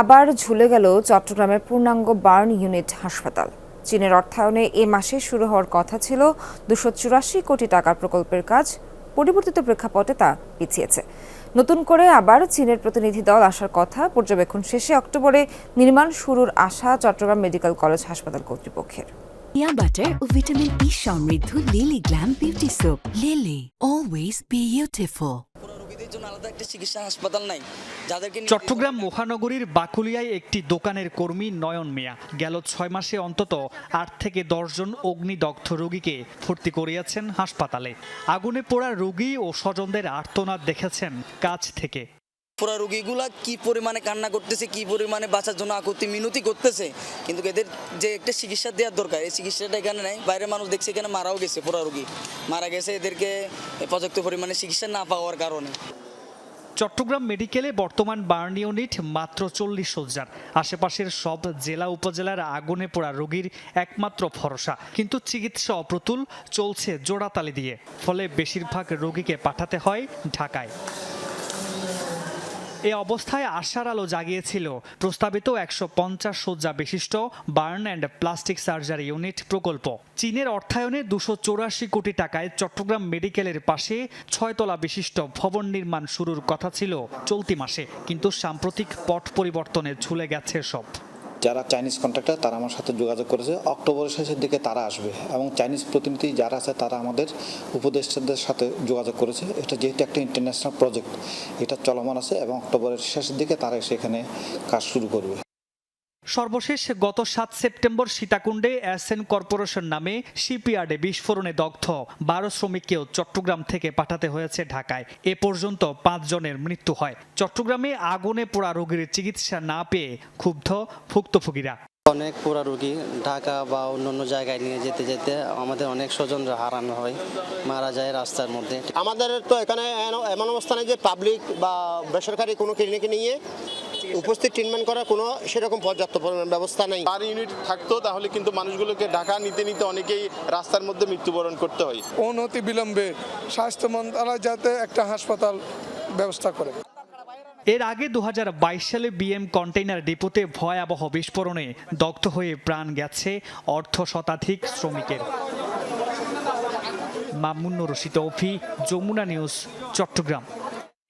আবার ঝুলে গেল চট্টগ্রামের পূর্ণাঙ্গ বার্ন ইউনিট হাসপাতাল। চীনের অর্থায়নে এ মাসে শুরু হওয়ার কথা ছিল দুশো চুরাশি কোটি টাকার প্রকল্পের কাজ, পরিবর্তিত প্রেক্ষাপটে তা পিছিয়েছে। নতুন করে আবার চীনের প্রতিনিধি দল আসার কথা পর্যবেক্ষণ শেষে অক্টোবরে নির্মাণ শুরুর আশা চট্টগ্রাম মেডিকেল কলেজ হাসপাতাল কর্তৃপক্ষের। পিয়া বাটার ও ভিটামিন ই সমৃদ্ধ Lily glam beauty soap Lily always beautiful চিকিৎসা হাসপাতাল নাই। চট্টগ্রাম মহানগরীর বাকুলিয়ায় একটি দোকানের কর্মী নয়ন মিয়া। গেল ছয় মাসে অন্তত আট থেকে দশজন অগ্নিদগ্ধ রোগীকে ভর্তি করিয়েছেন হাসপাতালে। আগুনে পোড়া রোগী ও স্বজনদের আর্তনাদ দেখেছেন কাছ থেকে। পুরো রোগীগুলা কি পরিমাণে কান্না করতেছে, কি পরিমাণে বাঁচার জন্য আকুতি, মিনতি করতেছে, কিন্তু এদের যে একটা চিকিৎসা দেওয়ার দরকার, এই চিকিৎসাটা এখানে নেই, বাইরের মানুষ দেখছে এখানে মারাও গেছে পুরো রোগী। মারা গেছে এদেরকে পর্যাপ্ত পরিমাণে চিকিৎসা না পাওয়ার কারণে। চট্টগ্রাম মেডিকেলে বর্তমান বার্ন ইউনিট মাত্র চল্লিশ শয্যার আশেপাশের সব জেলা উপজেলার আগুনে পোড়া রোগীর একমাত্র ভরসা। কিন্তু চিকিৎসা অপ্রতুল চলছে জোড়াতালি দিয়ে। ফলে বেশিরভাগ রোগীকে পাঠাতে হয় ঢাকায়। এ অবস্থায় আশার আলো জাগিয়েছিল। প্রস্তাবিত একশো পঞ্চাশ শয্যা বিশিষ্ট burn and plastic surgery unit প্রকল্প। চীনের অর্থায়নে দুশো চৌরাশি কোটি টাকায় চট্টগ্রাম মেডিকেলের পাশে ছয়তলা বিশিষ্ট ভবন নির্মাণ শুরুর কথা ছিল চলতি মাসে। কিন্তু সাম্প্রতিক পট পরিবর্তনে ঝুলে গেছে সব। যারা চাইনিজ কন্ট্রাক্টর তারা আমার সাথে যোগাযোগ করেছে। অক্টোবরের শেষের দিকে তারা আসবে এবং চাইনিজ প্রতিনিধি যারা আছে, তারা আমাদের উপদেষ্টাদের সাথে যোগাযোগ করেছে। এটা যেহেতু একটা ইন্টারন্যাশনাল প্রজেক্ট এটা চলমান আছে এবং অক্টোবরের শেষের দিকে তারা সেখানে কাজ শুরু করবে। সর্বশেষ গত সাত সেপ্টেম্বর সীতাকুণ্ডে এসএন কর্পোরেশন নামে শিপইয়ার্ডে বিস্ফোরণে দগ্ধ বারো শ্রমিককেও চট্টগ্রাম থেকে পাঠাতে হয়েছে ঢাকায়। এ পর্যন্ত পাঁচজনের মৃত্যু হয়। চট্টগ্রামে আগুনে পোড়া রোগীর চিকিৎসা না পেয়ে ক্ষুব্ধ ভুক্তভোগীরা। অনেক পুরা রুগী ঢাকা বা অন্যান্য জায়গায় নিয়ে যেতে যেতে আমাদের অনেক স্বজনরা হারানো হয় মারা যায় রাস্তার মধ্যে। আমাদের তো এখানে এমন অবস্থানে যে পাবলিক বা বেসরকারি কোনো ক্লিনিকে নিয়ে উপস্থিত ট্রিটমেন্ট করার কোনো সেরকম পর্যাপ্ত পরিমাণ ব্যবস্থা নেই। আর ইউনিট থাকতো তাহলে কিন্তু মানুষগুলোকে ঢাকা নিতে নিতে অনেকেই রাস্তার মধ্যে মৃত্যুবরণ করতে হয়। অনতি বিলম্বে স্বাস্থ্য মন্ত্রণালয় যাতে একটা হাসপাতাল ব্যবস্থা করে। এর আগে দু হাজার বাইশ সালে বিএম কন্টেইনার ডিপোতে ভয়াবহ বিস্ফোরণে দগ্ধ হয়ে প্রাণ গেছে অর্ধ শতাধিক শ্রমিকের। মামুন্নুর রশিদ অফি যমুনা নিউজ চট্টগ্রাম।